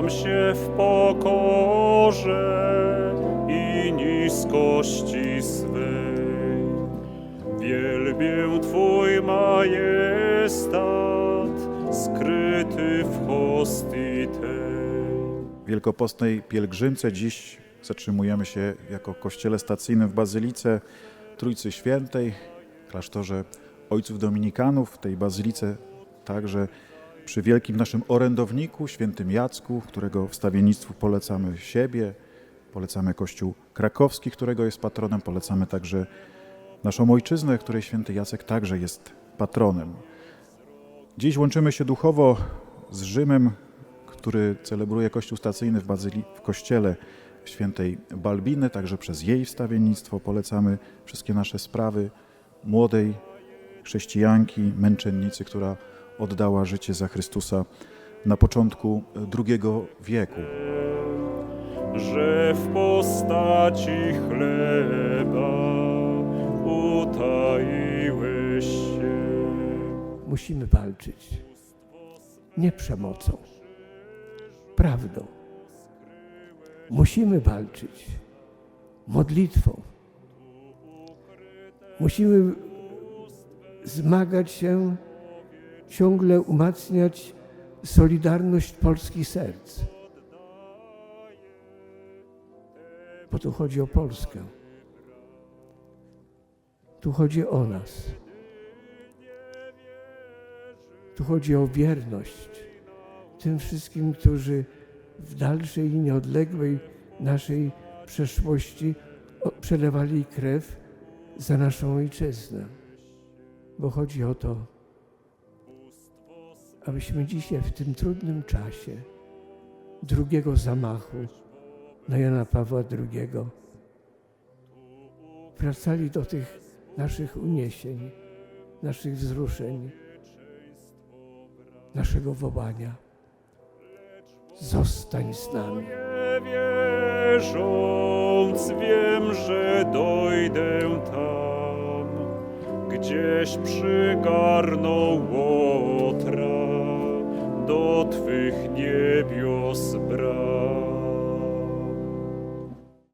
Poddam się w pokorze i niskości swej. Wielbię Twój majestat, skryty w hostii tej. W wielkopostnej pielgrzymce dziś zatrzymujemy się jako kościele stacyjnym w Bazylice Trójcy Świętej, klasztorze Ojców Dominikanów, w tej bazylice także przy wielkim naszym orędowniku, świętym Jacku, którego wstawiennictwu polecamy siebie, polecamy Kościół krakowski, którego jest patronem, polecamy także naszą ojczyznę, której święty Jacek także jest patronem. Dziś łączymy się duchowo z Rzymem, który celebruje Kościół stacyjny w, Bazyli, w kościele świętej Balbiny, także przez jej wstawiennictwo polecamy wszystkie nasze sprawy młodej chrześcijanki, męczennicy, która oddała życie za Chrystusa na początku II wieku. że w postaci chleba utaiłeś się. Musimy walczyć nie przemocą, prawdą. Musimy walczyć modlitwą. Musimy zmagać się, ciągle umacniać solidarność polskich serc. Bo tu chodzi o Polskę. Tu chodzi o nas. Tu chodzi o wierność tym wszystkim, którzy w dalszej i nieodległej naszej przeszłości przelewali krew za naszą ojczyznę. Bo chodzi o to, abyśmy dzisiaj w tym trudnym czasie drugiego zamachu na Jana Pawła II wracali do tych naszych uniesień, naszych wzruszeń, naszego wołania. Zostań z nami. Wierząc, wiem, że dojdę tam, gdzieś przygarną łotra do Twych niebios bram.